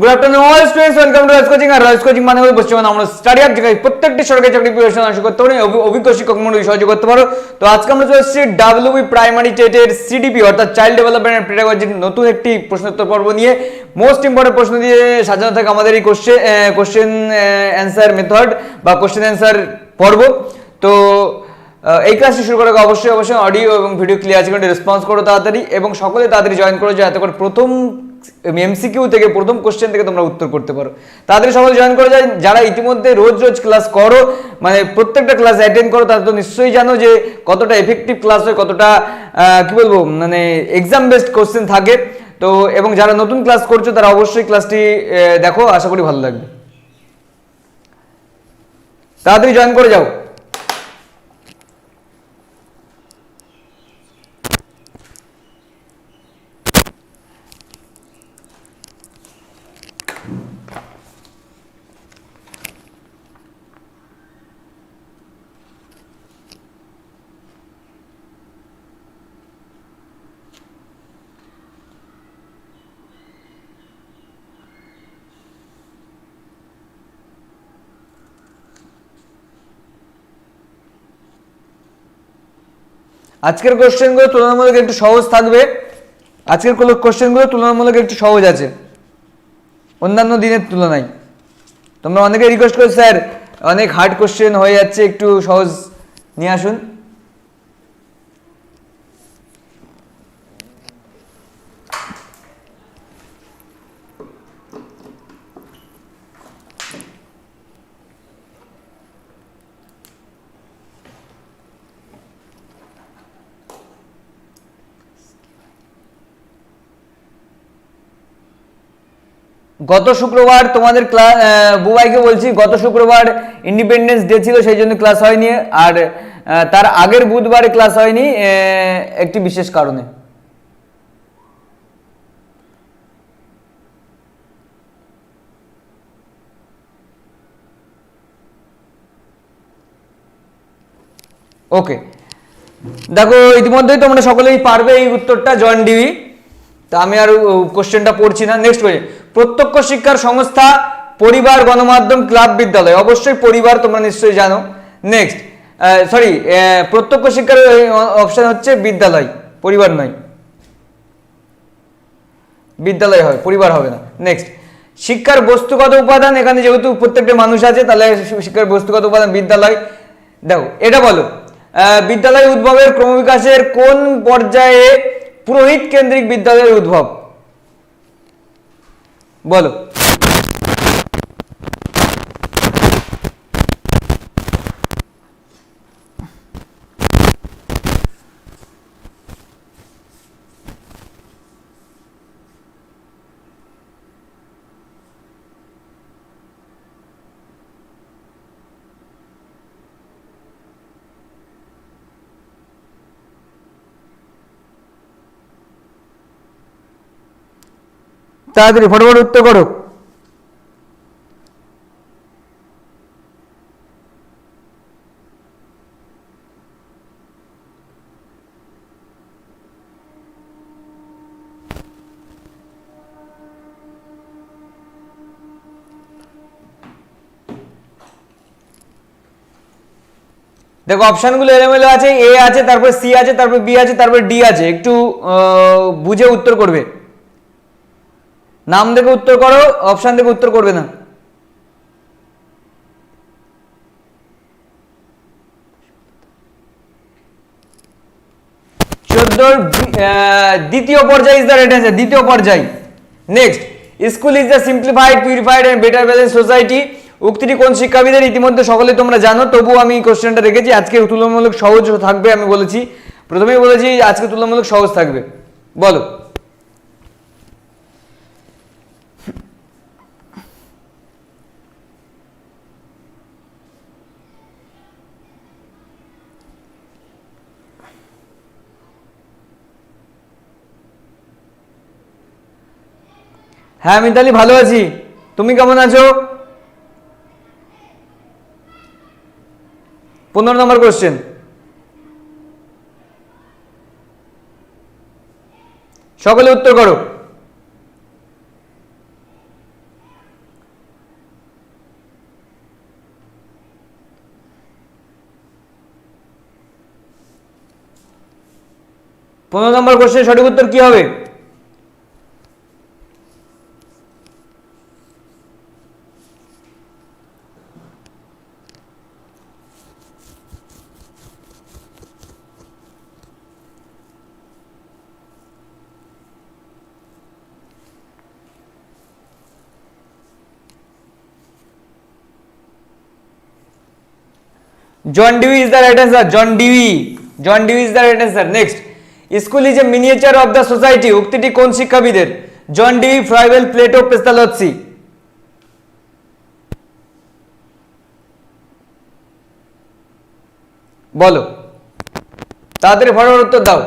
Good afternoon all students welcome to Raj coaching R Raj coaching মানে হলো পশ্চিমবঙ্গ আমরা study up যেখানে প্রত্যেকটি সরকারি চাকরি প্রিপারেশন আশা করতে পারো অভি- অভিজ্ঞ শিক্ষক মন্ডলী সহযোগ করতে পারো। তো আজকে আমরা চলে এসেছি ডাব্লিউবি প্রাইমারি টেটের সিডিপি অর্থাৎ চাইল্ড ডেভেলপমেন্ট অ্যান্ড পেডাগজির নতুন একটি প্রশ্নোত্তর পর্ব নিয়ে। মোস্ট ইম্পর্টেন্ট প্রশ্ন দিয়ে সাজানো থাকে আমাদের এই কোশ্চেন কোশ্চেন অ্যান্সার মেথড বা কোশ্চেন অ্যান্সার পর্ব। তো এই ক্লাসটি শুরু করার অবশ্যই অবশ্যই অডিও এবং ভিডিও ক্লিয়ার আছে রেসপন্স করো তাড়াতাড়ি, এবং সকলে তাড়াতাড়ি জয়েন করো, যাতে করে প্রথম এমসিকিউ থেকে প্রথম কোশ্চেন থেকে তোমরা উত্তর করতে পারো। তাড়াতাড়ি সকলে জয়েন করে যায়। যারা ইতিমধ্যে রোজ রোজ ক্লাস করো মানে প্রত্যেকটা ক্লাস অ্যাটেন্ড করো, তারা তো নিশ্চয়ই জানো যে কতটা এফেক্টিভ ক্লাস হয়, কতটা কি বলব মানে এক্সাম বেসড কোশ্চেন থাকে। তো, এবং যারা নতুন ক্লাস করছ, তারা অবশ্যই ক্লাসটি দেখো, আশা করি ভালো লাগবে। তাড়াতাড়ি জয়েন করে যাও। আজকের কোশ্চেনগুলো তুলনামূলক একটু সহজ থাকবে। আজকের কোশ্চেনগুলো তুলনামূলক একটু সহজ আছে। অন্যান্য দিনের তুলনায়। তোমরা অনেকে রিকোয়েস্ট করো স্যার, অনেক হার্ড কোশ্চেন হয়ে যাচ্ছে, একটু সহজ নিয়ে আসুন। গত শুক্রবার তোমাদের ক্লাস বুবাইকে বলছি, গত শুক্রবার ইন্ডিপেন্ডেন্স ডে ছিল, সেই জন্য ক্লাস হয়নি। আর তার আগের বুধবারে ক্লাস হয়নি একটি বিশেষ কারণে। ওকে দেখো, ইতিমধ্যেই তোমরা সকলেই পারবে এই উত্তরটা জয়েন ডিবি তা আমি আর কোশ্চেনটা পড়ছি না। নেক্সট কোয়েশ্চেন প্রত্যক্ষ শিক্ষার সংস্থা পরিবার গণমাধ্যম ক্লাব বিদ্যালয়। অবশ্যই পরিবার তোমরা নিশ্চয়ই জানো। নেক্সট সরি প্রত্যক্ষ শিক্ষার অপশন হচ্ছে বিদ্যালয়, পরিবার নয়। বিদ্যালয় হবে পরিবার হবে না। নেক্সট শিক্ষার বস্তুগত উপাদান, এখানে যেহেতু প্রত্যেকটা মানুষ আছে, তাহলে শিক্ষার বস্তুগত উপাদান বিদ্যালয়। দেখো, এটা বলো বিদ্যালয় উদ্ভবের ক্রমবিকাশের কোন পর্যায়ে পুরোহিত কেন্দ্রিক বিদ্যালয়ের উদ্ভব বলো তাড়াতাড়ি ফটোফট উত্তর করো। দেখো, অপশনগুলো এলোমেলো আছে, এ আছে, তারপর সি আছে, তারপর বি আছে, তারপর ডি আছে। একটু বুঝে উত্তর করবে। নাম দেখে উত্তর করো অপশান দেখে উত্তর করবে না। চোদ্দোর দ্বিতীয় পর্যায়ে ইজ দ্য অ্যান্সার দ্বিতীয় পর্যায়। Next school is the simplified purified and better balance society উক্তিটি কোন শিক্ষাবিদের? ইতিমধ্যে সকলে তোমরা জানো তবু আমি কোশ্চেনটা রেখেছি। আজকে তুলনামূলক সহজ থাকবে আমি বলেছি। প্রথমেই বলেছি, আজকে তুলনামূলক সহজ থাকবে। বলো। হ্যাঁ মিতালি, ভালো আছি। তুমি কেমন আছো? পনেরো নম্বর কোশ্চেন সকলে উত্তর করো। পনেরো নম্বর কোশ্চেন সঠিক উত্তর কি হবে? John Dewey is the right answer. John Dewey. John Dewey is the right answer. Next. School is a miniature of the society. উক্তিটি কোন শিক্ষাবিদের? John Dewey, ফ্রাইবেল, Plato, পেস্তালৎসি। বলো তাদের ফটাফট উত্তর দাও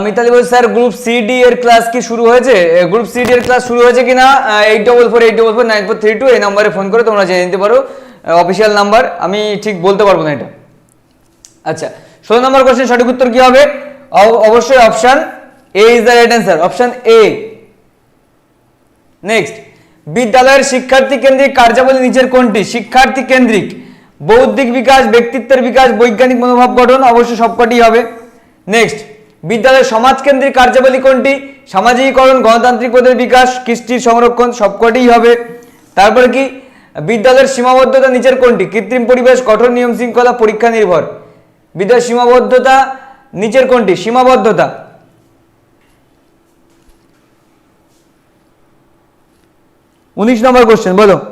মিতালি বলছে, স্যার গ্রুপ সি ডি এর ক্লাস কি শুরু হয়েছে? গ্রুপ সি ডি এর ক্লাস শুরু হয়েছে কিনা? Eight double four eight double four nine four three two এই নাম্বারে ফোন করে তোমরা জেনে নিতে পারো। অফিসিয়াল নাম্বার আমি ঠিক বলতে পারব না এটা। আচ্ছা ষোলো নম্বর কোশ্চেন সঠিক উত্তর কি হবে? অব- অবশ্যই option A is the right answer option A next বিদ্যালয়ের শিক্ষার্থী কেন্দ্রিক কার্যাবলী নিচের কোনটি? শিক্ষার্থী কেন্দ্রিক, বৌদ্ধিক বিকাশ, ব্যক্তিত্বের বিকাশ, বৈজ্ঞানিক মনোভাব গঠন, অবশ্যই সবকটি হবে। নেক্সট বিদ্যালয়ের সমাজ কেন্দ্রিক কার্যাবলী কোনটি? সামাজিকীকরণ, গণতান্ত্রিক পদের বিকাশ, কৃষ্টির সংরক্ষণ, সবকটিই হবে। তারপরে কি? বিদ্যালয়ের সীমাবদ্ধতা নিচের কোনটি? কৃত্রিম পরিবেশ, কঠোর নিয়ম শৃঙ্খলা, পরীক্ষা নির্ভর। বিদ্যালয়ের সীমাবদ্ধতা নিচের কোনটি? সীমাবদ্ধতা। উনিশ নম্বর কোশ্চেন বলো।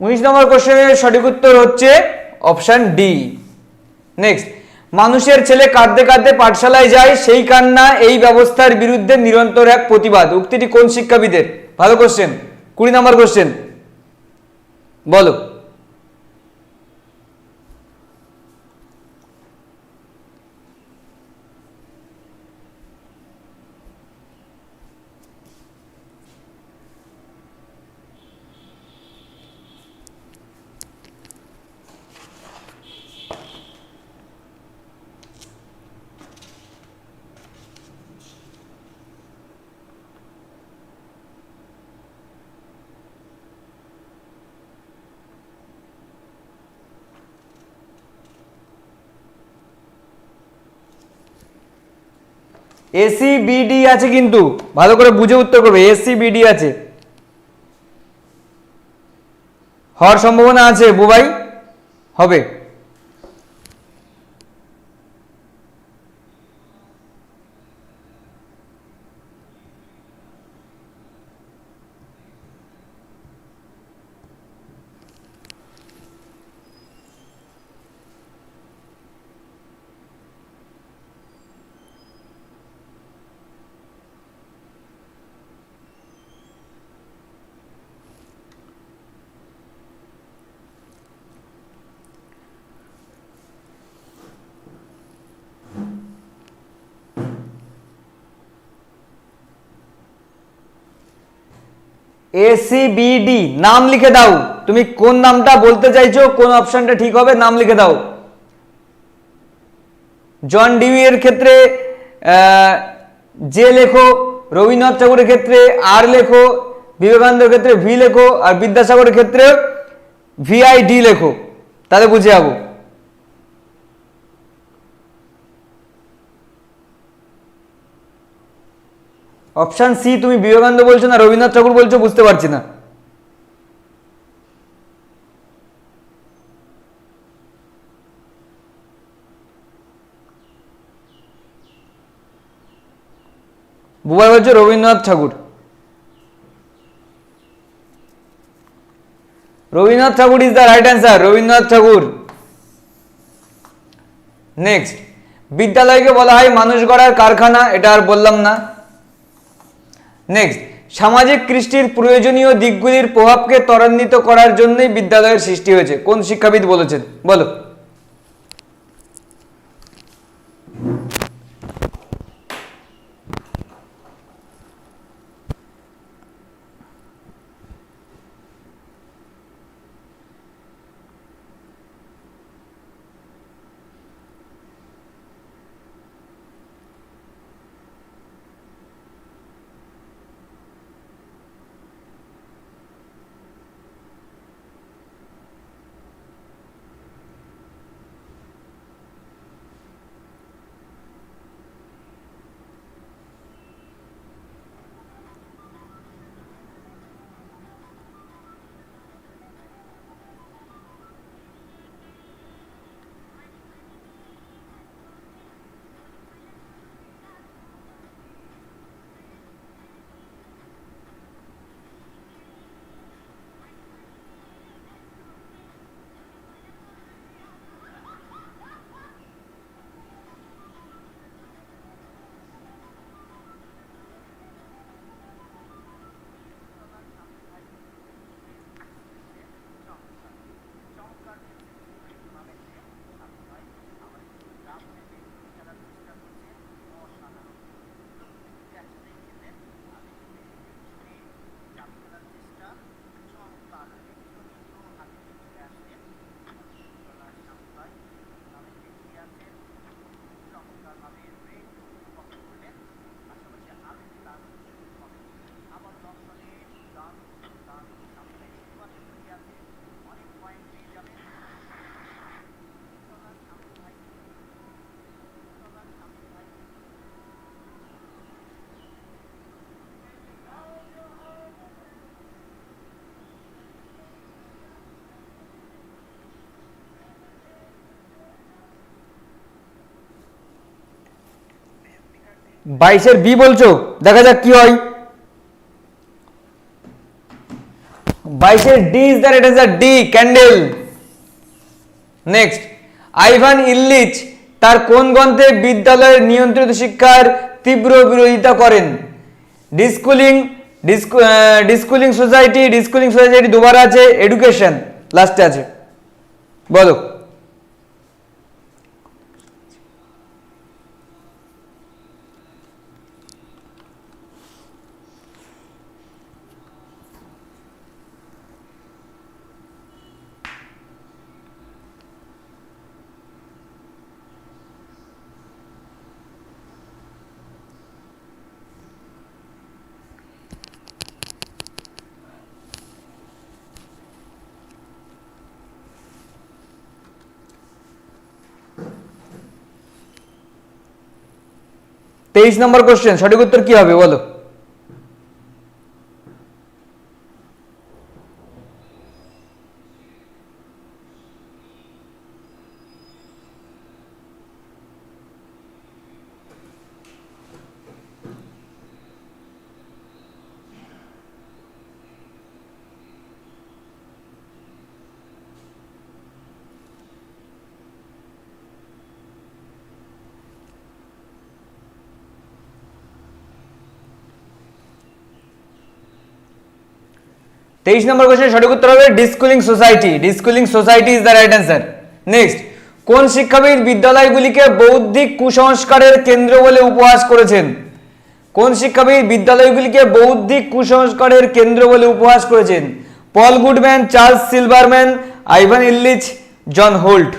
উনিশ নম্বর কোশ্চেনের সঠিক উত্তর হচ্ছে অপশান ডি নেক্সট মানুষের ছেলে কাঁদতে কাঁদতে পাঠশালায় যায়, সেই কান্না, এই ব্যবস্থার বিরুদ্ধে নিরন্তর এক প্রতিবাদ। উক্তিটি কোন শিক্ষাবিদের? ভালো কোশ্চেন কুড়ি নম্বর কোশ্চেন বলো। এসি বিডি আছে কিন্তু। ভালো করে বুঝে উত্তর করবে এসি বিডি আছে। হওয়ার সম্ভাবনা আছে, বুবাই। হবে। এসিবিডি নাম লিখে দাও। তুমি কোন নামটা বলতে চাইছো, কোন অপশনটা ঠিক হবে, নাম লিখে দাও। জন ডিউই এর ক্ষেত্রে জে লেখো, রবীন্দ্রনাথ ঠাকুরের ক্ষেত্রে আর লেখো, বিবেকানন্দের ক্ষেত্রে ভি লেখো, আর বিদ্যাসাগরের ক্ষেত্রে ভিআইডি লেখো। তাহলে বুঝে যাব। অপশন সি তুমি বিবেকানন্দ বলছো না, রবীন্দ্রনাথ ঠাকুর বলছো, বুঝতে পারছি না। বুবাই বলছো Rabindranath Thakur. Rabindranath Thakur is the right answer Rabindranath Thakur. Next বিদ্যালয়কে বলা হয় মানুষ গড়ার কারখানা, এটা আর বললাম না। নেক্সট সামাজিক কৃষ্টির প্রয়োজনীয় দিকগুলির প্রভাবকে ত্বরান্বিত করার জন্যই বিদ্যালয়ের সৃষ্টি হয়েছে। কোন শিক্ষাবিদ বলেছেন? বলো। বাইশের বি বলছো? দেখা যাক কি হয়। বাইশের D is the right answer D candle next Ivan Illich তার কোন গ্রন্থে বিদ্যালয়ের নিয়ন্ত্রিত শিক্ষার তীব্র বিরোধিতা করেন? ডিসকুলিং ডিসকুলিং সোসাইটি ডিসকুলিং সোসাইটি দুবার আছে এডুকেশন লাস্টে আছে। বলো। তেইশ নম্বর কোশ্চেন সঠিক উত্তর কি হবে? বলো। তেইশ নম্বর কোশ্চেন সঠিক উত্তর হবে deschooling society deschooling society is the right answer next কোন শিক্ষাবিদ বিদ্যালয়গুলিকে বৌদ্ধিক কুসংস্কারের কেন্দ্র বলে উপহাস করেছেন? কোন শিক্ষাবিদ বিদ্যালয়গুলিকে বৌদ্ধিক কুসংস্কারের কেন্দ্র বলে উপহাস করেছেন? Paul Goodman, Charles Silverman, Ivan Illich John Holt.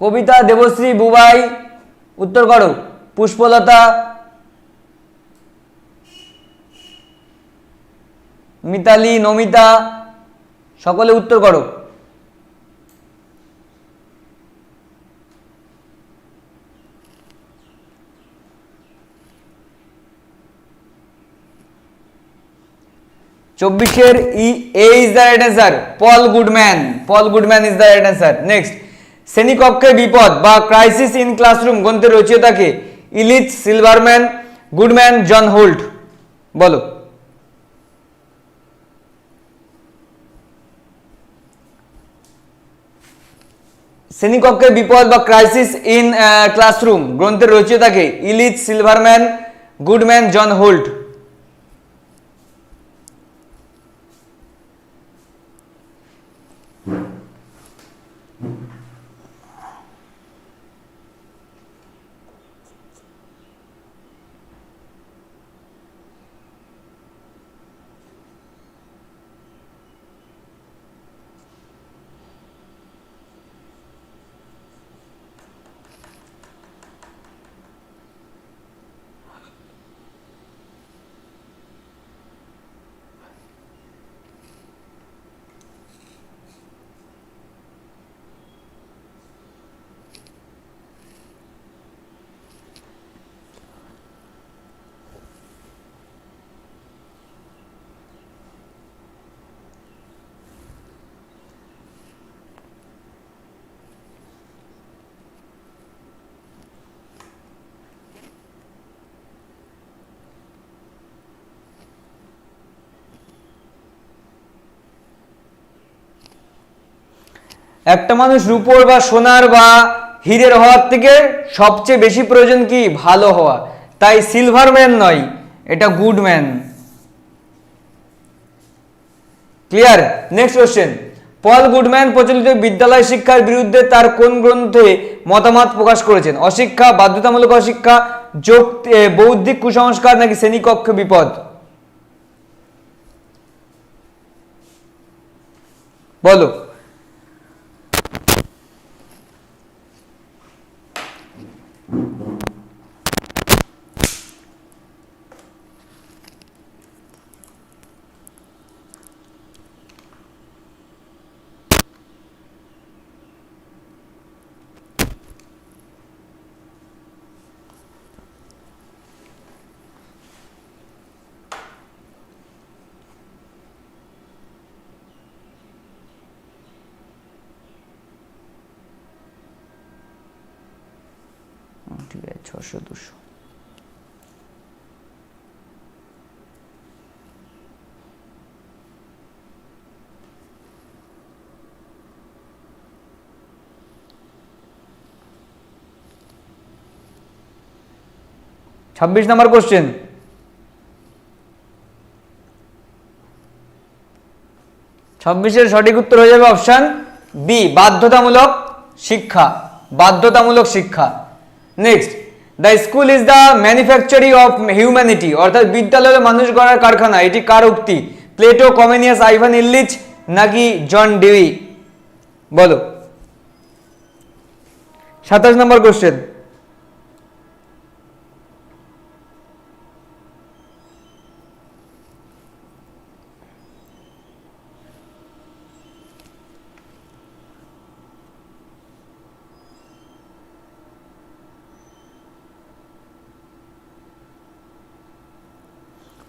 Kabita Debashree Bubai, উত্তর করো, পুষ্পলতা, মিতালি, নমিতা, সকলে উত্তর করো। চব্বিশের ই A is the right answer Paul Goodman Paul Goodman is the right answer next শ্রেণীকক্ষে বিপদ বা ক্রাইসিস ইন ক্লাসরুম গ্রন্থের রচয়িতাকে Illich, Silverman, Goodman, John Holt. বলো। শ্রেণীকক্ষে বিপদ বা ক্রাইসিস ইন ক্লাসরুম গ্রন্থের রচয়িতাকে Illich, Silverman, Goodman, John Holt. একটা মানুষ রূপোর বা সোনার বা হীরের হওয়ার থেকে সবচেয়ে বেশি প্রয়োজন কি? ভালো হওয়া। তাই সিলভার ম্যান নয়, এটা Goodman clear next question Paul Goodman প্রচলিত বিদ্যালয় শিক্ষার বিরুদ্ধে তার কোন গ্রন্থে মতামত প্রকাশ করেছেন? অশিক্ষা, বাধ্যতামূলক অশিক্ষা যোগ বৌদ্ধিক কুসংস্কার নাকি শ্রেণীকক্ষ বিপদ? বলো ঠিক আছে ছশো, দুশো। ছাব্বিশ নম্বর কোশ্চেন ছাব্বিশের সঠিক উত্তর হয়ে যাবে অপশন বি বাধ্যতামূলক শিক্ষা। বাধ্যতামূলক শিক্ষা। Next the school is the manufacturing of humanity অর্থাৎ বিদ্যালয়ে মানুষ গড়ার কারখানা। এটি কার উক্তি? প্লেটো, কমেনিয়াস, আইভান ইল্লিচ নাকি জন ডিউই? বলো। সাতাশ নম্বর কোশ্চেন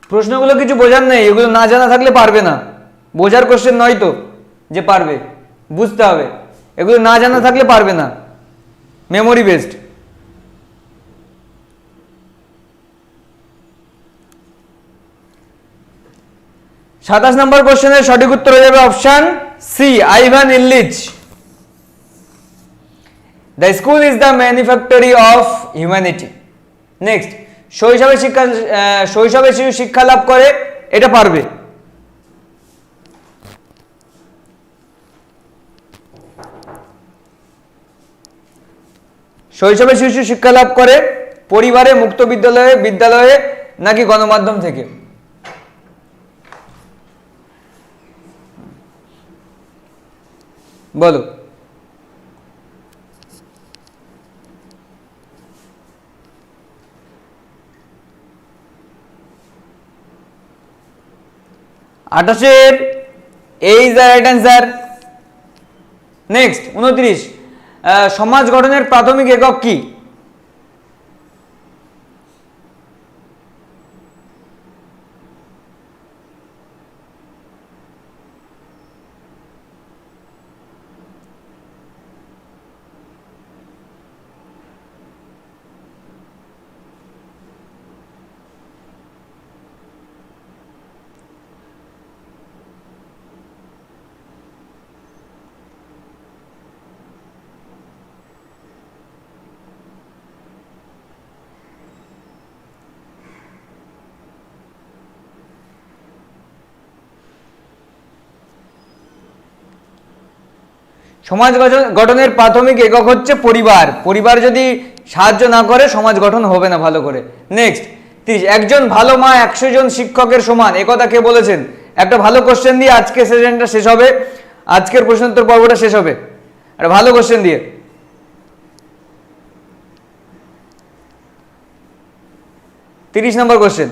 প্রশ্নগুলো কিছু বোঝার নেই, এগুলো না জানা থাকলে পারবে না। বোঝার কোশ্চেন নয় তো, যে পারবে। বুঝতে হবে। এগুলো না জানা থাকলে পারবে না। মেমোরি বেসড সাতাশ নম্বর কোশ্চেনের সঠিক উত্তর হয়ে যাবে option C Ivan Illich the school is the manufactory of humanity next শৈশবে শিক্ষা শৈশবে শিশু শিক্ষা লাভ করে, এটা পারবে। শৈশবে শিশু শিক্ষা লাভ করে, পরিবারে, মুক্ত বিদ্যালয়ে বিদ্যালয়ে, নাকি গণমাধ্যম থেকে? বলো। আঠাশের এই দ্য রাইট অ্যান্সার নেক্সট উনত্রিশ। সমাজ গঠনের প্রাথমিক একক কি? সমাজ গঠন- গঠনের প্রাথমিক একক হচ্ছে পরিবার। পরিবার যদি সাহায্য না করে, সমাজ গঠন হবে না ভালো করে। নেক্সট তিরিশ, একজন ভালো মা একশো জন শিক্ষকের সমান। একথা কে বলেছেন? একটা ভালো কোশ্চেন দিয়ে আজকে সেশনটা শেষ হবে। আজকের প্রশ্নোত্তর পর্বটা শেষ হবে। একটা ভালো কোশ্চেন দিয়ে। তিরিশ নম্বর কোশ্চেন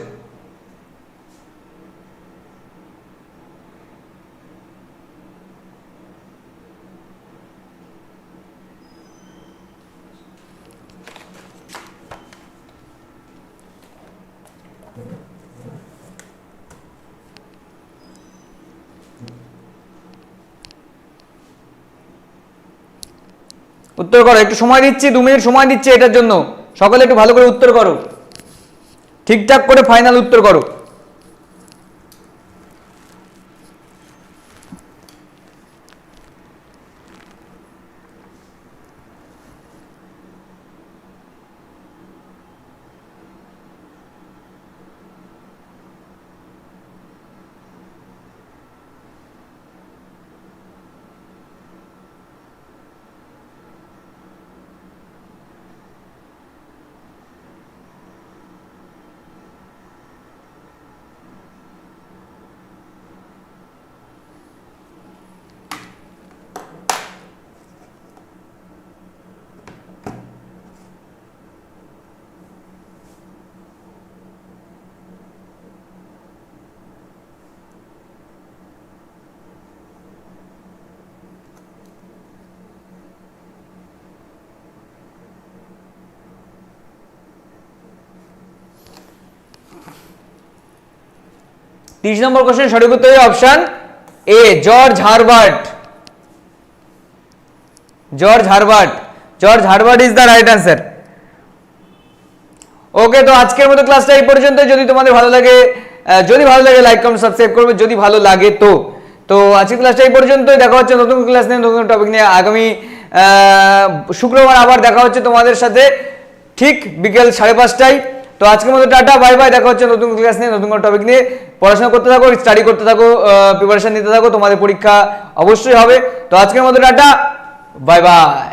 উত্তর করো, একটু সময় দিচ্ছি, দু মিনিট সময় দিচ্ছি এটার জন্য। সকলে একটু ভালো করে উত্তর করো। ঠিকঠাক করে ফাইনাল উত্তর করো। তিরিশ নম্বর কোশ্চেন সঠিক উত্তর option A George Herbert George Herbert George Herbert is the right answer okay তো আজকের মতো ক্লাসটা এই পর্যন্ত যদি তোমাদের ভালো লাগে যদি ভালো লাগে লাইক কমেন্ট সাবস্ক্রাইব করবে। যদি ভালো লাগে তো। তো আজকের ক্লাসটা এই পর্যন্তই। দেখা হচ্ছে নতুন ক্লাস নিয়ে, নতুন টপিক নিয়ে। আগামী শুক্রবার আবার দেখা হচ্ছে তোমাদের সাথে। ঠিক বিকেল সাড়ে পাঁচটায়। তো আজকের মতো টাটা, বাই বাই, দেখা হচ্ছে নতুন ক্লাস নিয়ে, নতুন কোনো টপিক নিয়ে। পড়াশোনা করতে থাকো স্টাডি করতে থাকো প্রিপারেশন নিতে থাকো, তোমাদের পরীক্ষা অবশ্যই হবে। তো আজকের মতো টাটা, বাই বাই।